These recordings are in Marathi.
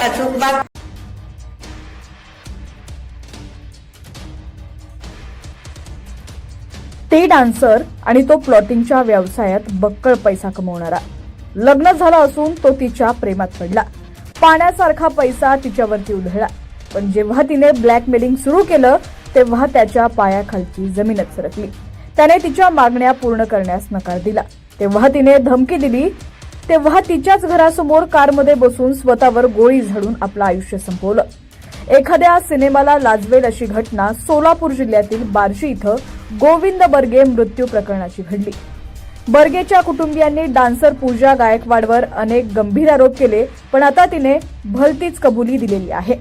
बात ते डान्सर आणि तो प्लॉटिंगच्या व्यवसायात बक्कळ पैसा कमवणारा. लग्न झालं असून तो तिच्या प्रेमात पडला. पाण्यासारखा पैसा तिच्यावरती उधळला. पण जेव्हा तिने ब्लॅकमेलिंग सुरू केलं तेव्हा त्याच्या पायाखालची जमीनच सरकली. त्याने तिच्या मागण्या पूर्ण करण्यास नकार दिला. तेव्हा तिने धमकी दिली तेव्हा तिच्याच घरासमोर कारमध्ये बसून स्वतःवर गोळी झाडून आपलं आयुष्य संपवलं. एखाद्या सिनेमाला लाजवेल अशी घटना सोलापूर जिल्ह्यातील बार्शी इथं गोविंद बर्गे मृत्यू प्रकरणाची घडली. बर्गेच्या कुटुंबियांनी डान्सर पूजा गायकवाडवर अनेक गंभीर आरोप केले पण आता तिने भलतीच कबुली दिलेली आहे.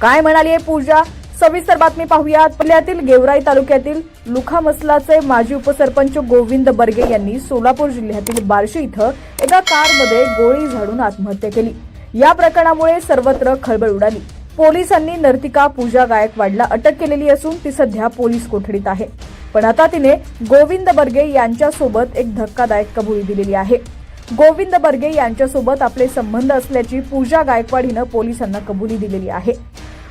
काय म्हणाली आहे पूजा? सविस्तर बातमी पाहूयात. जिल्ह्यातील गेवराई तालुक्यातील लुखामसलाचे माजी उपसरपंच गोविंद बर्गे यांनी सोलापूर जिल्ह्यातील बार्शी इथं एका कारमध्ये गोळी झाडून आत्महत्या केली. या प्रकरणामुळे सर्वत्र खळबळ उडाली. पोलिसांनी नर्तिका पूजा गायकवाडला अटक केलेली असून ती सध्या पोलीस कोठडीत आहे. पण आता तिने गोविंद बर्गे यांच्यासोबत एक धक्कादायक कबुली दिलेली आहे. गोविंद बर्गे यांच्यासोबत आपले संबंध असल्याची पूजा गायकवाड हिनं पोलिसांना कबुली दिलेली आहे.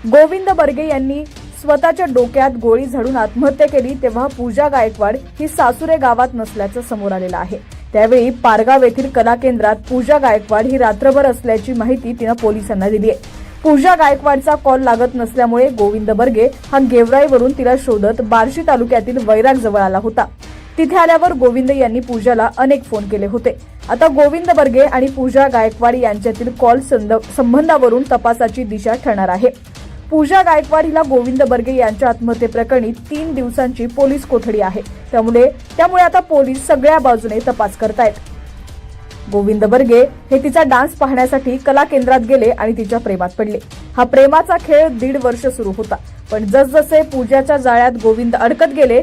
गोविंद बर्गे यांनी स्वतःच्या डोक्यात गोळी झाडून आत्महत्या केली तेव्हा पूजा गायकवाड ही सासुरे गावात नसल्याचं समोर आलेलं आहे. त्यावेळी पारगाव येथील कला केंद्रात पूजा गायकवाड ही रात्रभर असल्याची माहिती तिनं पोलिसांना दिली आहे. पूजा गायकवाडचा कॉल लागत नसल्यामुळे गोविंद बर्गे हा गेवराईवरून तिला शोधत बार्शी तालुक्यातील वैराग जवळ आला होता. तिथे आल्यावर गोविंद यांनी पूजाला अनेक फोन केले होते. आता गोविंद बर्गे आणि पूजा गायकवाड यांच्यातील कॉल संबंधावरून तपासाची दिशा ठरणार आहे. पूजा गायकवाड हिला गोविंद बर्गे यांच्या आत्महत्येप्रकरणी तीन दिवसांची पोलीस कोठडी आहे. त्यामुळे त्यामुळे आता पोलीस सगळ्या बाजूने तपास करतायत. गोविंद बर्गे हे तिचा डान्स पाहण्यासाठी कला केंद्रात गेले आणि तिच्या प्रेमात पडले. हा प्रेमाचा खेळ दीड वर्ष सुरू होता. पण जसजसे पूजाच्या जाळ्यात गोविंद अडकत गेले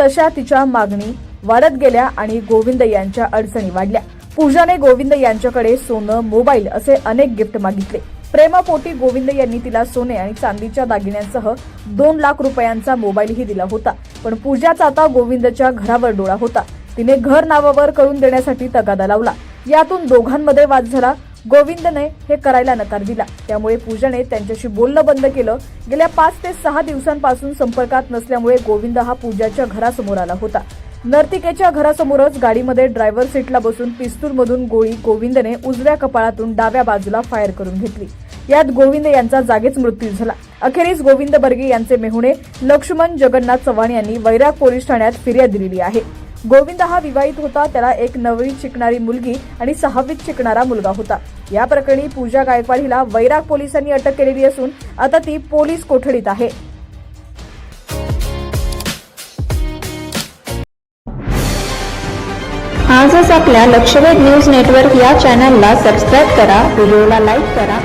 तशा तिच्या मागणी वाढत गेल्या आणि गोविंद यांच्या अडचणी वाढल्या. पूजाने गोविंद यांच्याकडे सोनं मोबाईल असे अनेक गिफ्ट मागितले. प्रेमापोटी गोविंद यांनी तिला सोने आणि चांदीच्या दागिन्यांसह दोन लाख रुपयांचा मोबाईलही दिला होता. पण पूजाचा आता गोविंदच्या घरावर डोळा होता. तिने घर नावावर करून देण्यासाठी तगादा लावला. यातून दोघांमध्ये वाद झाला. गोविंदने हे करायला नकार दिला. त्यामुळे पूजाने त्यांच्याशी बोलणं बंद केलं. गेल्या पाच ते सहा दिवसांपासून संपर्कात नसल्यामुळे गोविंद हा पूजाच्या घरासमोर आला होता. नर्तिकेच्या घरासमोरच गाडीमध्ये ड्रायव्हर सीटला बसून पिस्तूलमधून गोळी गोविंदने उजव्या कपाळातून डाव्या बाजूला फायर करून घेतली. यात गोविंद यांचा जागीच मृत्यू झाला. अखेरीस गोविंद बर्गे यांचे मेहुणे लक्ष्मण जगन्नाथ चव्हाण यांनी वैराग पोलीस ठाण्यात फिर्याद दिलेली आहे. गोविंद हा विवाहित होता त्याला एक नवी शिकणारी मुलगी आणि सहावीत शिकणारा मुलगा होता. या प्रकरणी पूजा गायकवाड हिला वैराग पोलिसांनी अटक केलेली असून आता ती पोलीस कोठडीत आहे. आजच आपल्या लक्षवेध न्यूज नेटवर्क या चॅनलला सबस्क्राईब करा व्हिडिओला लाईक करा